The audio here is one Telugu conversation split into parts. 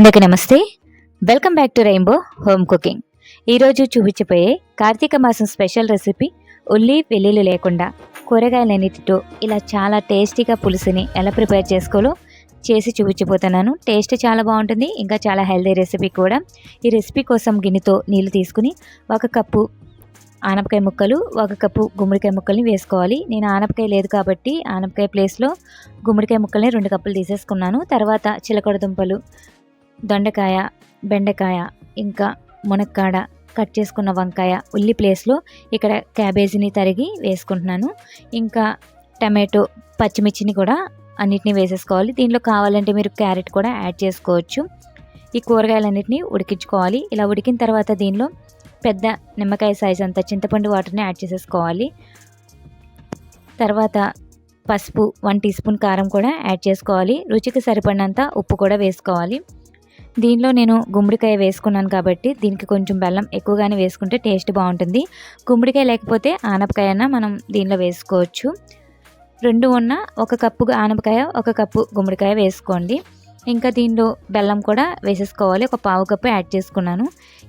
అందరికీ నమస్తే. Welcome back to rainbow home cooking ఈరోజు చూపించబోయే కార్తీక మాసం స్పెషల్ రెసిపీ ఉల్లి వెల్లుల్లి లేకుండా కూరగాయలన్నిటితో ఇలా చాలా టేస్టీగా పులుసుని ఎలా ప్రిపేర్ చేసుకోవాలో చేసి చూపించబోతున్నాను. టేస్ట్ చాలా బాగుంటుంది ఇంకా చాలా హెల్దీ రెసిపీ కూడా. ఈ రెసిపీ కోసం గిన్నెతో నీళ్ళు తీసుకుని ఒక కప్పు ఆనపకాయ ముక్కలు ఒక కప్పు గుమ్మడికాయ ముక్కల్ని వేసుకోవాలి. నేను ఆనపకాయ లేదు కాబట్టి ఆనపకాయ ప్లేస్లో గుమ్మడికాయ ముక్కల్ని రెండు కప్పులు తీసేసుకున్నాను. తర్వాత చిలకడ దుంపలు దొండకాయ బెండకాయ ఇంకా మునక్కాడ కట్ చేసుకున్న వంకాయ ఉల్లి ప్లేస్లో ఇక్కడ క్యాబేజీని తరిగి వేసుకుంటున్నాను. ఇంకా టమాటో పచ్చిమిర్చిని కూడా అన్నిటిని వేసేసుకోవాలి. దీనిలో కావాలంటే మీరు క్యారెట్ కూడా యాడ్ చేసుకోవచ్చు. ఈ కూరగాయలన్నిటిని ఉడికించుకోవాలి. ఇలా ఉడికిన తర్వాత దీనిలో పెద్ద నిమ్మకాయ సైజ్ అంత చింతపండు వాటర్ని యాడ్ చేసేసుకోవాలి. తర్వాత పసుపు వన్ టీ స్పూన్ కారం కూడా యాడ్ చేసుకోవాలి. రుచికి సరిపడినంత ఉప్పు కూడా వేసుకోవాలి. దీనిలో నేను గుమ్మడికాయ వేసుకున్నాను కాబట్టి దీనికి కొంచెం బెల్లం ఎక్కువగానే వేసుకుంటే టేస్ట్ బాగుంటుంది. గుమ్మడికాయ లేకపోతే ఆనపకాయ అన్న మనం దీనిలో వేసుకోవచ్చు. రెండు ఉన్న ఒక కప్పు ఆనపకాయ ఒక కప్పు గుమ్మడికాయ వేసుకోండి. ఇంకా దీనిలో బెల్లం కూడా వేసేసుకోవాలి. ఒక పావు కప్పు యాడ్ చేసుకున్నాను.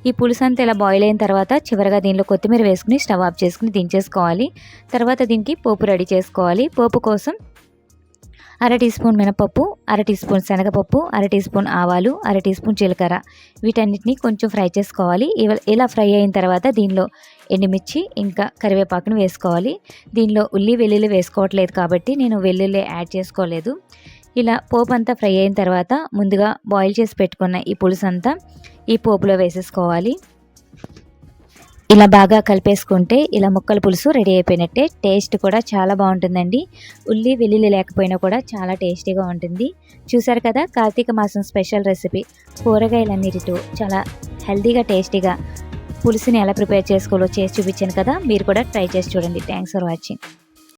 ఈ పులుసు అంతా ఇలా బాయిల్ అయిన తర్వాత చివరిగా దీనిలో కొత్తిమీర వేసుకుని స్టవ్ ఆఫ్ చేసుకుని దించేసుకోవాలి. తర్వాత దీనికి పోపు రెడీ చేసుకోవాలి. పోపు కోసం అర టీ స్పూన్ మినపప్పు అర టీ స్పూన్ శనగపప్పు అర టీ స్పూన్ ఆవాలు అర టీ స్పూన్ జీలకర్ర. వీటన్నిటిని కొంచెం ఫ్రై చేసుకోవాలి. ఇలా ఫ్రై అయిన తర్వాత దీనిలో ఎండుమిర్చి ఇంకా కరివేపాకును వేసుకోవాలి. దీనిలో ఉల్లి వెల్లుల్లి వేసుకోవట్లేదు కాబట్టి నేను వెల్లుల్లి యాడ్ చేసుకోలేదు. ఇలా పోపు అంతా ఫ్రై అయిన తర్వాత ముందుగా బాయిల్ చేసి పెట్టుకున్న ఈ పులుసు అంతా ఈ పోపులో వేసేసుకోవాలి. ఇలా బాగా కలిపేసుకుంటే ఇలా ముక్కల పులుసు రెడీ అయిపోయినట్టే టేస్ట్ కూడా చాలా బాగుంటుందండి. ఉల్లి వెల్లుల్లి లేకపోయినా కూడా చాలా టేస్టీగా ఉంటుంది. చూసారు కదా కార్తీక మాసం స్పెషల్ రెసిపీ. కూరగాయలన్నిటితో చాలా హెల్తీగా టేస్టీగా పులుసుని ఎలా ప్రిపేర్ చేసుకోవాలో చేసి చూపించాను కదా మీరు కూడా ట్రై చేసి చూడండి. Thanks for watching.